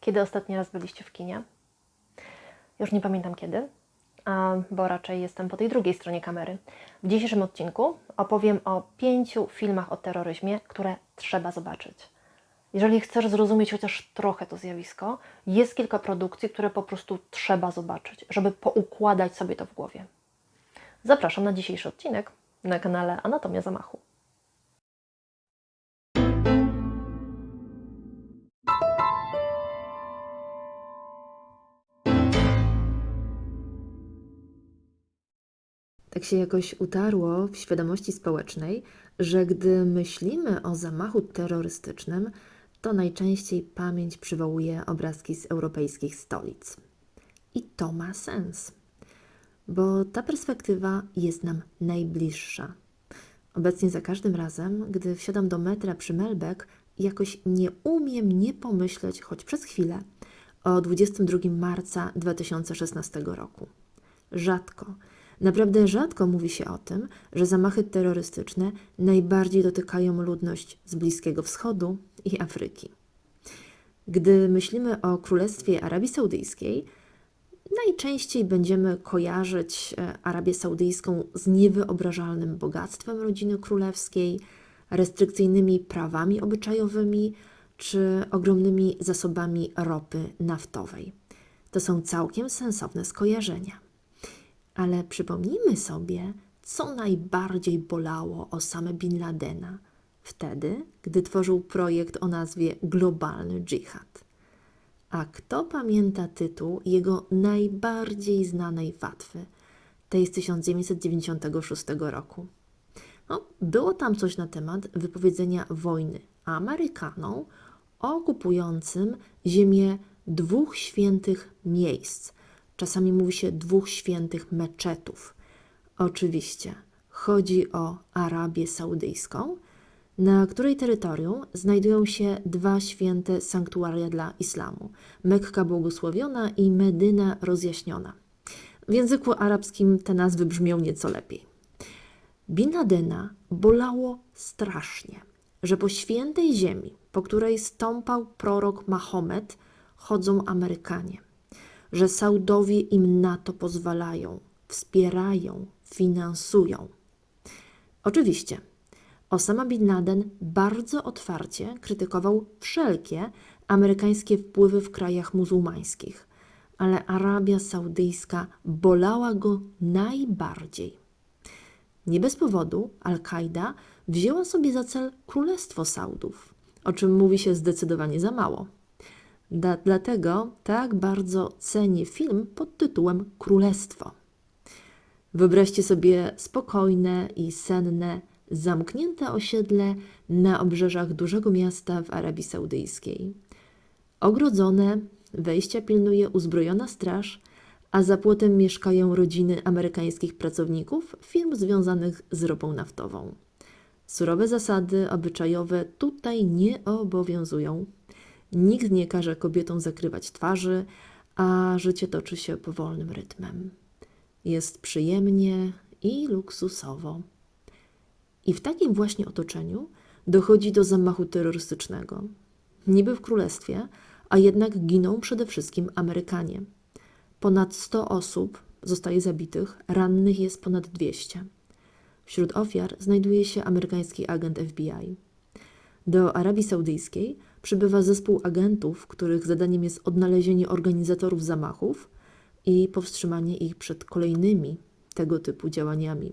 Kiedy ostatni raz byliście w kinie? Już nie pamiętam kiedy, bo raczej jestem po tej drugiej stronie kamery. W dzisiejszym odcinku opowiem o pięciu filmach o terroryzmie, które trzeba zobaczyć. Jeżeli chcesz zrozumieć chociaż trochę to zjawisko, jest kilka produkcji, które po prostu trzeba zobaczyć, żeby poukładać sobie to w głowie. Zapraszam na dzisiejszy odcinek na kanale Anatomia Zamachu. Tak się jakoś utarło w świadomości społecznej, że gdy myślimy o zamachu terrorystycznym, to najczęściej pamięć przywołuje obrazki z europejskich stolic. I to ma sens, bo ta perspektywa jest nam najbliższa. Obecnie za każdym razem, gdy wsiadam do metra przy Melbeck, jakoś nie umiem nie pomyśleć, choć przez chwilę, o 22 marca 2016 roku. Rzadko, naprawdę rzadko mówi się o tym, że zamachy terrorystyczne najbardziej dotykają ludność z Bliskiego Wschodu i Afryki. Gdy myślimy o Królestwie Arabii Saudyjskiej, najczęściej będziemy kojarzyć e, Arabię Saudyjską z niewyobrażalnym bogactwem rodziny królewskiej, restrykcyjnymi prawami obyczajowymi czy ogromnymi zasobami ropy naftowej. To są całkiem sensowne skojarzenia. Ale przypomnijmy sobie, co najbardziej bolało Osama Bin Ladena wtedy, gdy tworzył projekt o nazwie Globalny Dżihad. A kto pamięta tytuł jego najbardziej znanej fatwy, tej z 1996 roku? No, było tam coś na temat wypowiedzenia wojny Amerykanom okupującym ziemię dwóch świętych miejsc. Czasami mówi się dwóch świętych meczetów. Oczywiście chodzi o Arabię Saudyjską, na której terytorium znajdują się dwa święte sanktuaria dla islamu: Mekka błogosławiona i Medyna rozjaśniona. W języku arabskim te nazwy brzmią nieco lepiej. Bin Ladena bolało strasznie, że po świętej ziemi, po której stąpał prorok Mahomet, chodzą Amerykanie, że Saudowie im na to pozwalają, wspierają, finansują. Oczywiście, Osama bin Laden bardzo otwarcie krytykował wszelkie amerykańskie wpływy w krajach muzułmańskich, ale Arabia Saudyjska bolała go najbardziej. Nie bez powodu Al-Kaida wzięła sobie za cel Królestwo Saudów, o czym mówi się zdecydowanie za mało. Da, dlatego tak bardzo cenię film pod tytułem Królestwo. Wyobraźcie sobie spokojne i senne, zamknięte osiedle na obrzeżach dużego miasta w Arabii Saudyjskiej. Ogrodzone, wejścia pilnuje uzbrojona straż, a za płotem mieszkają rodziny amerykańskich pracowników firm związanych z ropą naftową. Surowe zasady obyczajowe tutaj nie obowiązują. Nikt nie każe kobietom zakrywać twarzy, a życie toczy się powolnym rytmem. Jest przyjemnie i luksusowo. I w takim właśnie otoczeniu dochodzi do zamachu terrorystycznego. Niby w królestwie, a jednak giną przede wszystkim Amerykanie. Ponad 100 osób zostaje zabitych, rannych jest ponad 200. Wśród ofiar znajduje się amerykański agent FBI. Do Arabii Saudyjskiej przybywa zespół agentów, których zadaniem jest odnalezienie organizatorów zamachów i powstrzymanie ich przed kolejnymi tego typu działaniami.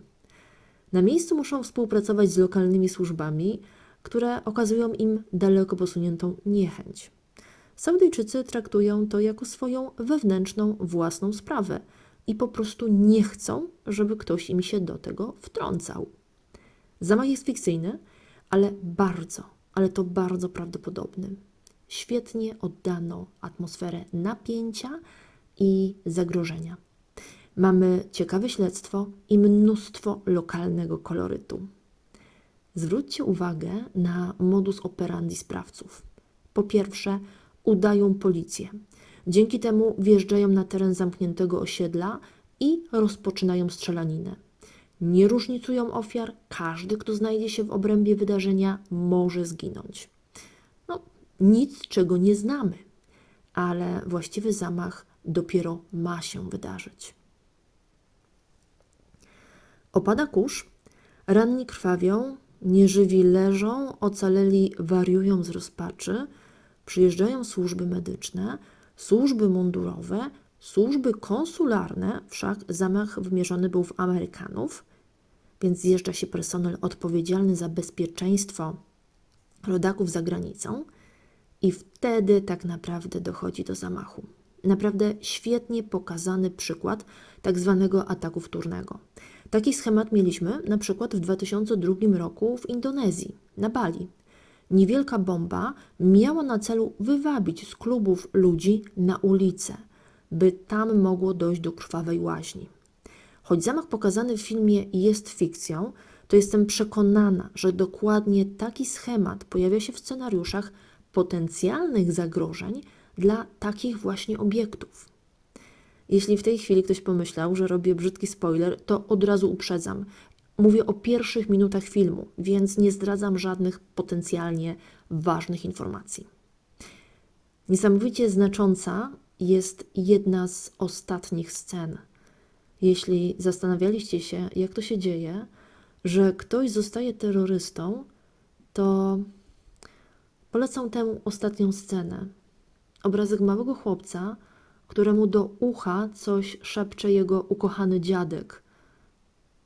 Na miejscu muszą współpracować z lokalnymi służbami, które okazują im daleko posuniętą niechęć. Saudyjczycy traktują to jako swoją wewnętrzną, własną sprawę i po prostu nie chcą, żeby ktoś im się do tego wtrącał. Zamach jest fikcyjny, ale bardzo, ale to bardzo prawdopodobny. Świetnie oddano atmosferę napięcia i zagrożenia. Mamy ciekawe śledztwo i mnóstwo lokalnego kolorytu. Zwróćcie uwagę na modus operandi sprawców. Po pierwsze, udają policję. Dzięki temu wjeżdżają na teren zamkniętego osiedla i rozpoczynają strzelaninę. Nie różnicują ofiar, każdy, kto znajdzie się w obrębie wydarzenia, może zginąć. No, nic, czego nie znamy. ale właściwy zamach dopiero ma się wydarzyć. Opada kurz, ranni krwawią, nieżywi leżą, ocaleli wariują z rozpaczy, przyjeżdżają służby medyczne, służby mundurowe, służby konsularne, wszak zamach wymierzony był w Amerykanów, więc zjeżdża się personel odpowiedzialny za bezpieczeństwo rodaków za granicą i wtedy tak naprawdę dochodzi do zamachu. Naprawdę świetnie pokazany przykład tak zwanego ataku wtórnego. Taki schemat mieliśmy na przykład w 2002 roku w Indonezji, na Bali. Niewielka bomba miała na celu wywabić z klubów ludzi na ulicę, by tam mogło dojść do krwawej łaźni. Choć zamach pokazany w filmie jest fikcją, to jestem przekonana, że dokładnie taki schemat pojawia się w scenariuszach potencjalnych zagrożeń dla takich właśnie obiektów. Jeśli w tej chwili ktoś pomyślał, że robię brzydki spoiler, to od razu uprzedzam. Mówię o pierwszych minutach filmu, więc nie zdradzam żadnych potencjalnie ważnych informacji. Niesamowicie znacząca jest jedna z ostatnich scen. Jeśli zastanawialiście się, jak to się dzieje, że ktoś zostaje terrorystą, to polecam tę ostatnią scenę. Obrazek małego chłopca, któremu do ucha coś szepcze jego ukochany dziadek.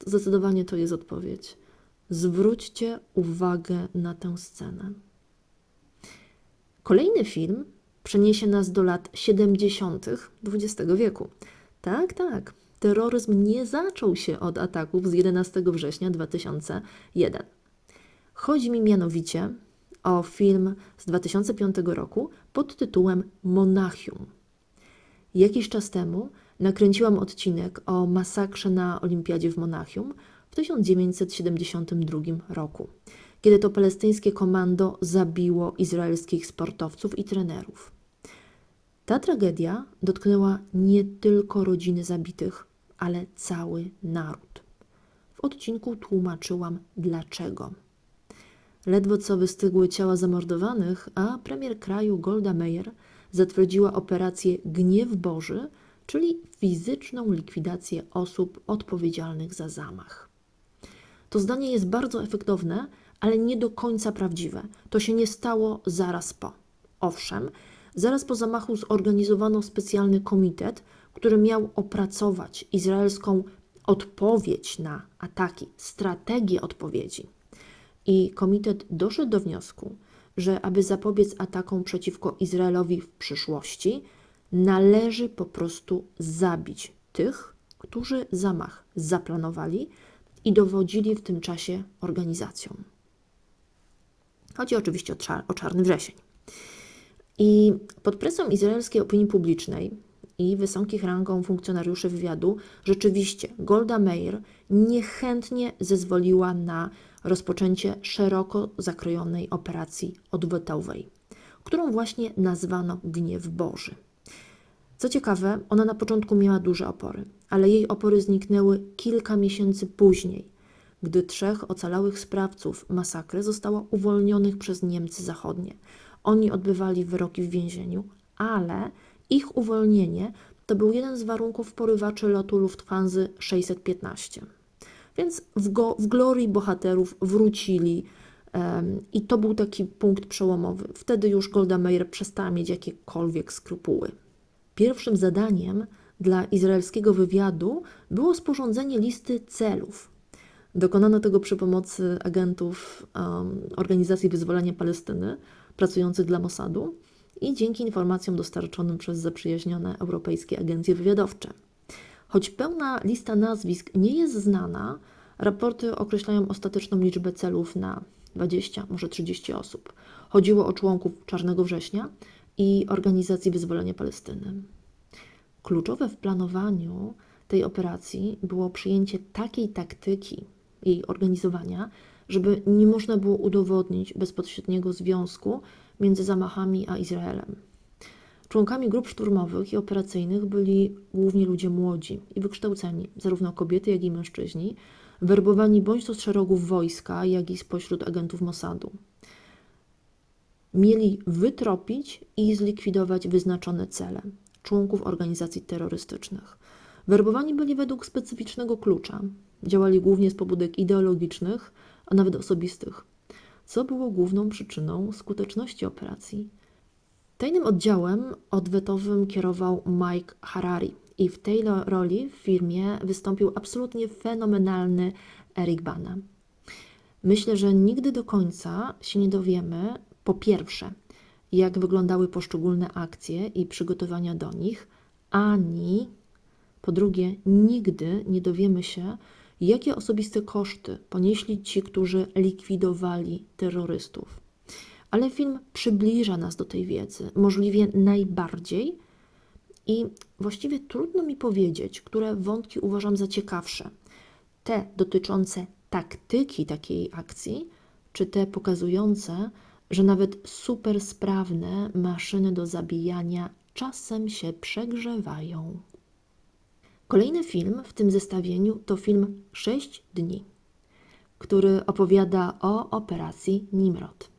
Zdecydowanie to jest odpowiedź. Zwróćcie uwagę na tę scenę. Kolejny film przeniesie nas do lat 70. XX wieku. Tak, tak. Terroryzm nie zaczął się od ataków z 11 września 2001. Chodzi mi mianowicie o film z 2005 roku pod tytułem Monachium. Jakiś czas temu nakręciłam odcinek o masakrze na Olimpiadzie w Monachium w 1972 roku, kiedy to palestyńskie komando zabiło izraelskich sportowców i trenerów. Ta tragedia dotknęła nie tylko rodziny zabitych, ale cały naród. W odcinku tłumaczyłam dlaczego. Ledwo co wystygły ciała zamordowanych, a premier kraju Golda Meir zatwierdziła operację Gniew Boży, czyli fizyczną likwidację osób odpowiedzialnych za zamach. To zdanie jest bardzo efektowne, ale nie do końca prawdziwe. To się nie stało zaraz po. Owszem, zaraz po zamachu zorganizowano specjalny komitet, który miał opracować izraelską odpowiedź na ataki, strategię odpowiedzi. I komitet doszedł do wniosku, że aby zapobiec atakom przeciwko Izraelowi w przyszłości, należy po prostu zabić tych, którzy zamach zaplanowali i dowodzili w tym czasie organizacją. Chodzi oczywiście o, czar o czarny wrzesień. I pod presją izraelskiej opinii publicznej i wysokich rangą funkcjonariuszy wywiadu, rzeczywiście Golda Meir niechętnie zezwoliła na rozpoczęcie szeroko zakrojonej operacji odwetowej, którą właśnie nazwano Gniew Boży. Co ciekawe, ona na początku miała duże opory, ale jej opory zniknęły kilka miesięcy później, gdy trzech ocalałych sprawców masakry zostało uwolnionych przez Niemcy Zachodnie. Oni odbywali wyroki w więzieniu, ale ich uwolnienie to był jeden z warunków porywaczy lotu Lufthansa 615. Więc w, go, w glorii bohaterów wrócili um, i to był taki punkt przełomowy. Wtedy już Golda Meir przestała mieć jakiekolwiek skrupuły. Pierwszym zadaniem dla izraelskiego wywiadu było sporządzenie listy celów. Dokonano tego przy pomocy agentów um, Organizacji Wyzwolenia Palestyny pracujących dla Mossadu i dzięki informacjom dostarczonym przez zaprzyjaźnione europejskie agencje wywiadowcze. Choć pełna lista nazwisk nie jest znana, raporty określają ostateczną liczbę celów na 20, może 30 osób. Chodziło o członków Czarnego Września i Organizacji Wyzwolenia Palestyny. Kluczowe w planowaniu tej operacji było przyjęcie takiej taktyki jej organizowania, żeby nie można było udowodnić bezpośredniego związku między zamachami a Izraelem. Członkami grup szturmowych i operacyjnych byli głównie ludzie młodzi i wykształceni, zarówno kobiety, jak i mężczyźni, werbowani bądź to z szeregów wojska, jak i spośród agentów Mossadu. mieli wytropić i zlikwidować wyznaczone cele członków organizacji terrorystycznych. Werbowani byli według specyficznego klucza. Działali głównie z pobudek ideologicznych, a nawet osobistych, co było główną przyczyną skuteczności operacji. Tajnym oddziałem odwetowym kierował Mike Harari i w tej roli w firmie wystąpił absolutnie fenomenalny Eric Bana. Myślę, że nigdy do końca się nie dowiemy, po pierwsze, jak wyglądały poszczególne akcje i przygotowania do nich, ani po drugie, nigdy nie dowiemy się, jakie osobiste koszty ponieśli ci, którzy likwidowali terrorystów. Ale film przybliża nas do tej wiedzy możliwie najbardziej i właściwie trudno mi powiedzieć, które wątki uważam za ciekawsze. Te dotyczące taktyki takiej akcji, czy te pokazujące, że nawet super sprawne maszyny do zabijania czasem się przegrzewają. Kolejny film w tym zestawieniu to film 6 dni, który opowiada o operacji Nimrod.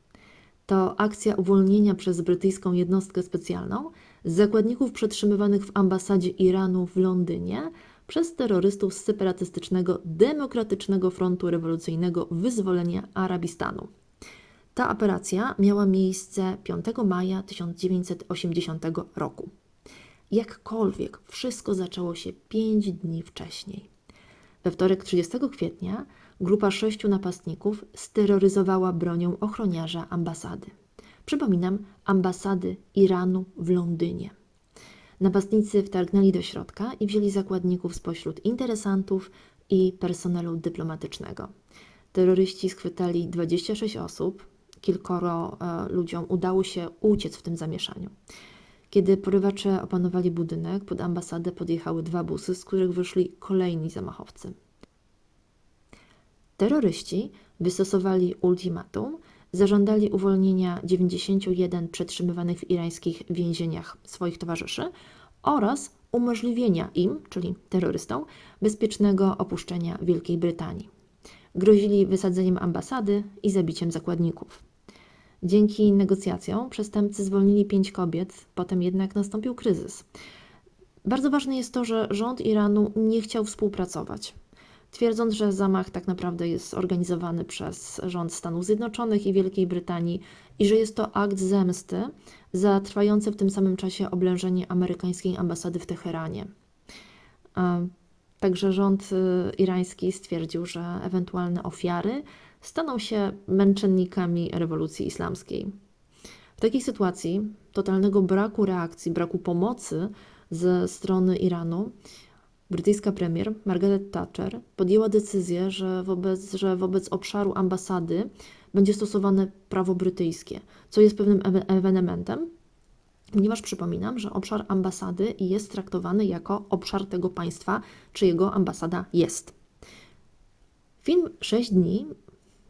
To akcja uwolnienia przez brytyjską jednostkę specjalną zakładników przetrzymywanych w ambasadzie Iranu w Londynie przez terrorystów z separatystycznego Demokratycznego Frontu Rewolucyjnego Wyzwolenia Arabistanu. Ta operacja miała miejsce 5 maja 1980 roku. Jakkolwiek wszystko zaczęło się 5 dni wcześniej. We wtorek 30 kwietnia grupa sześciu napastników steroryzowała bronią ochroniarza ambasady. Przypominam, ambasady Iranu w Londynie. Napastnicy wtargnęli do środka i wzięli zakładników spośród interesantów i personelu dyplomatycznego. Terroryści schwytali 26 osób, kilkoro e, ludziom udało się uciec w tym zamieszaniu. Kiedy porywacze opanowali budynek, pod ambasadę podjechały dwa busy, z których wyszli kolejni zamachowcy. Terroryści wystosowali ultimatum, zażądali uwolnienia 91 przetrzymywanych w irańskich więzieniach swoich towarzyszy oraz umożliwienia im, czyli terrorystom, bezpiecznego opuszczenia Wielkiej Brytanii. Grozili wysadzeniem ambasady i zabiciem zakładników. Dzięki negocjacjom przestępcy zwolnili pięć kobiet, potem jednak nastąpił kryzys. Bardzo ważne jest to, że rząd Iranu nie chciał współpracować, twierdząc, że zamach tak naprawdę jest zorganizowany przez rząd Stanów Zjednoczonych i Wielkiej Brytanii i że jest to akt zemsty za trwające w tym samym czasie oblężenie amerykańskiej ambasady w Teheranie. Także rząd y, irański stwierdził, że ewentualne ofiary staną się męczennikami rewolucji islamskiej. W takiej sytuacji totalnego braku reakcji, braku pomocy ze strony Iranu, brytyjska premier Margaret Thatcher podjęła decyzję, że wobec, że wobec obszaru ambasady będzie stosowane prawo brytyjskie, co jest pewnym ewe- ewenementem, ponieważ przypominam, że obszar ambasady jest traktowany jako obszar tego państwa, czyjego ambasada jest. Film 6 dni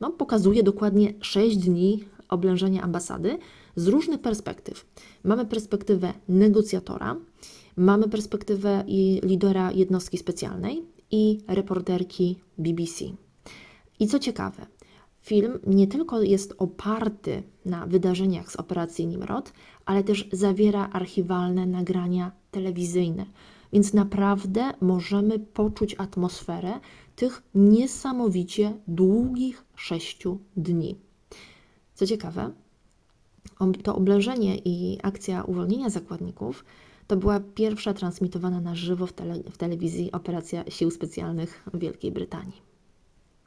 no, pokazuje dokładnie 6 dni oblężenia ambasady z różnych perspektyw. Mamy perspektywę negocjatora, mamy perspektywę i lidera jednostki specjalnej i reporterki BBC. I co ciekawe, film nie tylko jest oparty na wydarzeniach z operacji Nimrod, ale też zawiera archiwalne nagrania telewizyjne. Więc naprawdę możemy poczuć atmosferę tych niesamowicie długich sześciu dni. Co ciekawe, to oblężenie i akcja uwolnienia zakładników to była pierwsza transmitowana na żywo w, tele, w telewizji operacja Sił Specjalnych Wielkiej Brytanii.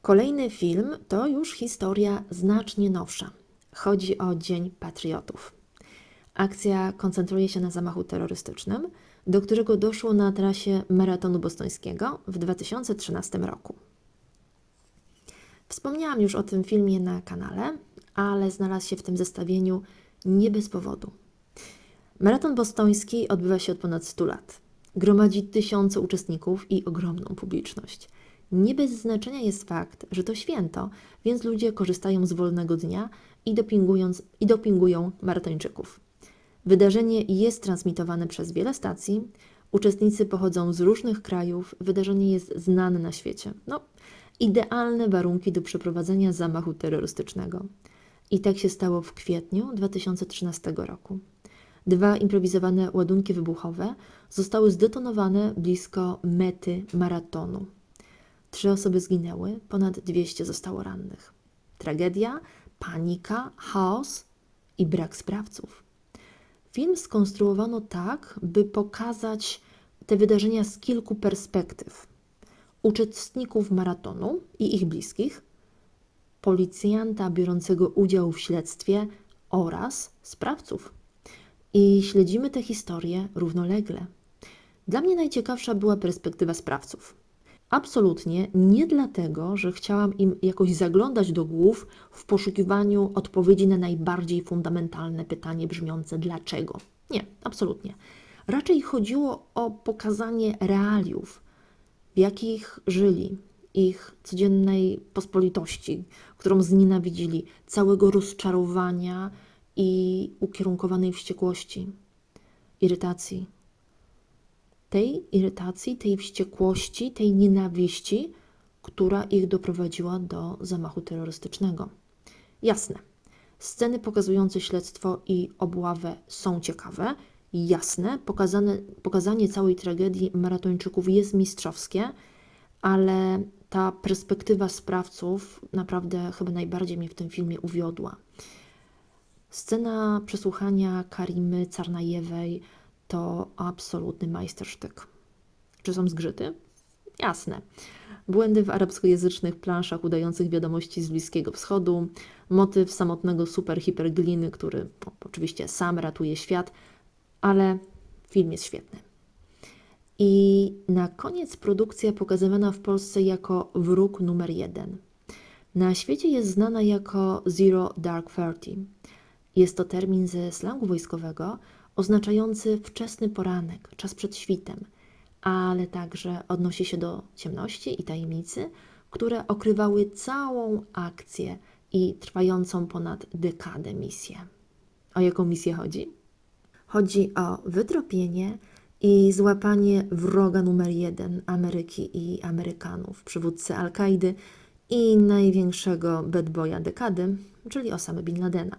Kolejny film to już historia znacznie nowsza. Chodzi o Dzień Patriotów. Akcja koncentruje się na zamachu terrorystycznym, do którego doszło na trasie maratonu bostońskiego w 2013 roku. Wspomniałam już o tym filmie na kanale, ale znalazł się w tym zestawieniu nie bez powodu. Maraton bostoński odbywa się od ponad 100 lat. Gromadzi tysiące uczestników i ogromną publiczność. Nie bez znaczenia jest fakt, że to święto, więc ludzie korzystają z wolnego dnia i, dopingując, i dopingują maratończyków. Wydarzenie jest transmitowane przez wiele stacji. Uczestnicy pochodzą z różnych krajów. Wydarzenie jest znane na świecie. No, idealne warunki do przeprowadzenia zamachu terrorystycznego. I tak się stało w kwietniu 2013 roku. Dwa improwizowane ładunki wybuchowe zostały zdetonowane blisko mety maratonu. Trzy osoby zginęły, ponad 200 zostało rannych. Tragedia, panika, chaos i brak sprawców. Film skonstruowano tak, by pokazać te wydarzenia z kilku perspektyw. Uczestników maratonu i ich bliskich, policjanta biorącego udział w śledztwie oraz sprawców. I śledzimy tę historię równolegle. Dla mnie najciekawsza była perspektywa sprawców. Absolutnie nie dlatego, że chciałam im jakoś zaglądać do głów w poszukiwaniu odpowiedzi na najbardziej fundamentalne pytanie brzmiące dlaczego. Nie, absolutnie. Raczej chodziło o pokazanie realiów, w jakich żyli, ich codziennej pospolitości, którą znienawidzili, całego rozczarowania i ukierunkowanej wściekłości, irytacji. Tej irytacji, tej wściekłości, tej nienawiści, która ich doprowadziła do zamachu terrorystycznego. Jasne, sceny pokazujące śledztwo i obławę są ciekawe. Jasne, pokazane, pokazanie całej tragedii maratończyków jest mistrzowskie, ale ta perspektywa sprawców naprawdę chyba najbardziej mnie w tym filmie uwiodła. Scena przesłuchania Karimy Carnajewej to absolutny majstersztyk. Czy są zgrzyty? Jasne. Błędy w arabskojęzycznych planszach udających wiadomości z Bliskiego Wschodu, motyw samotnego super-hipergliny, który no, oczywiście sam ratuje świat, ale film jest świetny. I na koniec produkcja pokazywana w Polsce jako wróg numer jeden. Na świecie jest znana jako Zero Dark Thirty. Jest to termin ze slangu wojskowego oznaczający wczesny poranek, czas przed świtem, ale także odnosi się do ciemności i tajemnicy, które okrywały całą akcję i trwającą ponad dekadę misję. O jaką misję chodzi? Chodzi o wytropienie i złapanie wroga numer jeden Ameryki i Amerykanów, przywódcy Al-Kaidy i największego bad boya dekady, czyli Osamy Bin Ladena.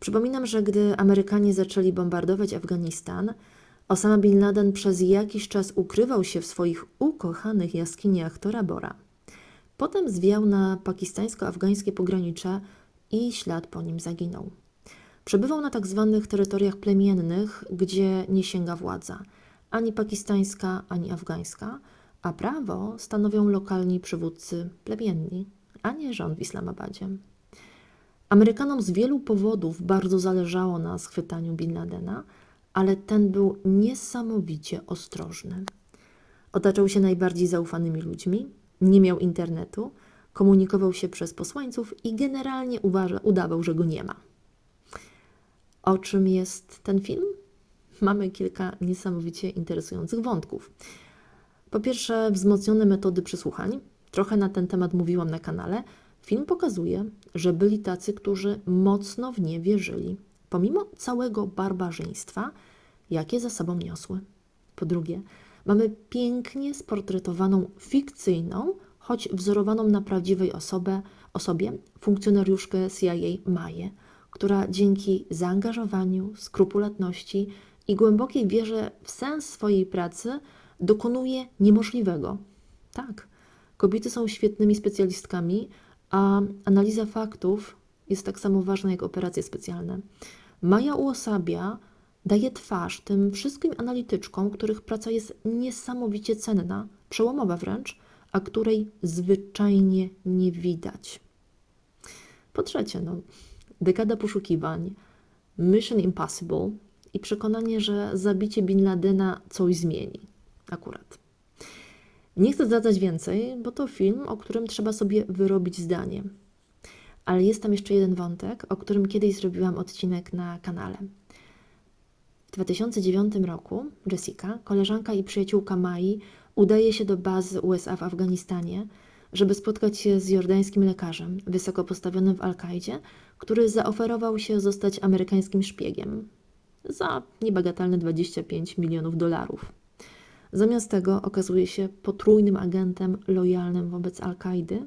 Przypominam, że gdy Amerykanie zaczęli bombardować Afganistan, Osama Bin Laden przez jakiś czas ukrywał się w swoich ukochanych jaskiniach Tora Bora. Potem zwiał na pakistańsko-afgańskie pogranicze i ślad po nim zaginął. Przebywał na tak zwanych terytoriach plemiennych, gdzie nie sięga władza ani pakistańska, ani afgańska, a prawo stanowią lokalni przywódcy plemienni, a nie rząd w Islamabadzie. Amerykanom z wielu powodów bardzo zależało na schwytaniu Bin Ladena, ale ten był niesamowicie ostrożny. Otaczał się najbardziej zaufanymi ludźmi, nie miał internetu, komunikował się przez posłańców i generalnie uważa, udawał, że go nie ma. O czym jest ten film? Mamy kilka niesamowicie interesujących wątków. Po pierwsze, wzmocnione metody przesłuchań. Trochę na ten temat mówiłam na kanale. Film pokazuje, że byli tacy, którzy mocno w nie wierzyli, pomimo całego barbarzyństwa, jakie za sobą niosły. Po drugie, mamy pięknie sportretowaną fikcyjną, choć wzorowaną na prawdziwej osobę, osobie funkcjonariuszkę CIA Maję, która dzięki zaangażowaniu, skrupulatności i głębokiej wierze w sens swojej pracy dokonuje niemożliwego. Tak, kobiety są świetnymi specjalistkami, a analiza faktów jest tak samo ważna jak operacje specjalne. Maja uosabia, daje twarz tym wszystkim analityczkom, których praca jest niesamowicie cenna, przełomowa wręcz, a której zwyczajnie nie widać. Po trzecie, no, dekada poszukiwań, Mission Impossible i przekonanie, że zabicie Bin Ladena coś zmieni. Akurat. Nie chcę zdradzać więcej, bo to film, o którym trzeba sobie wyrobić zdanie. Ale jest tam jeszcze jeden wątek, o którym kiedyś zrobiłam odcinek na kanale. W 2009 roku Jessica, koleżanka i przyjaciółka Mai, udaje się do bazy USA w Afganistanie, żeby spotkać się z jordańskim lekarzem, wysoko postawionym w Al-Kaidzie, który zaoferował się zostać amerykańskim szpiegiem za niebagatelne 25 milionów dolarów. Zamiast tego okazuje się potrójnym agentem lojalnym wobec Al-Kaidy,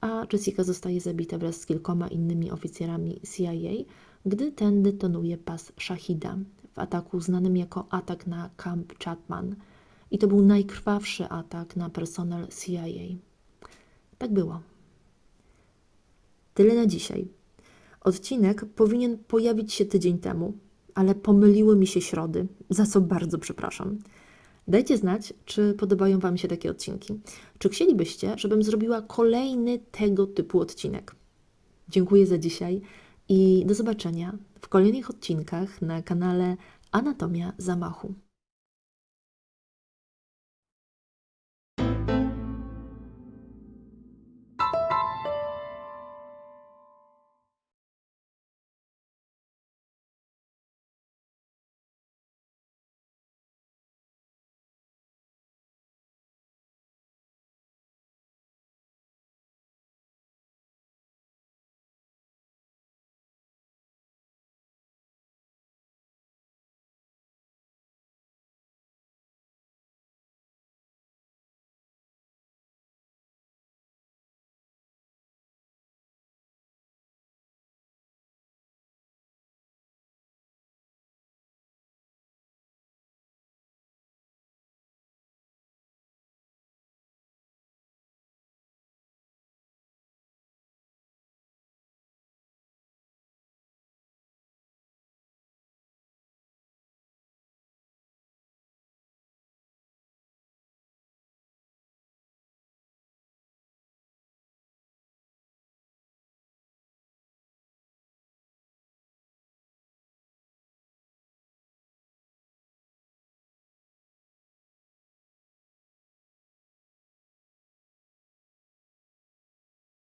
a Jessica zostaje zabita wraz z kilkoma innymi oficjerami CIA, gdy ten detonuje pas Shahida w ataku znanym jako atak na Camp Chapman. I to był najkrwawszy atak na personel CIA. Tak było. Tyle na dzisiaj. Odcinek powinien pojawić się tydzień temu, ale pomyliły mi się środy, za co bardzo przepraszam. Dajcie znać, czy podobają Wam się takie odcinki. Czy chcielibyście, żebym zrobiła kolejny tego typu odcinek? Dziękuję za dzisiaj i do zobaczenia w kolejnych odcinkach na kanale Anatomia Zamachu.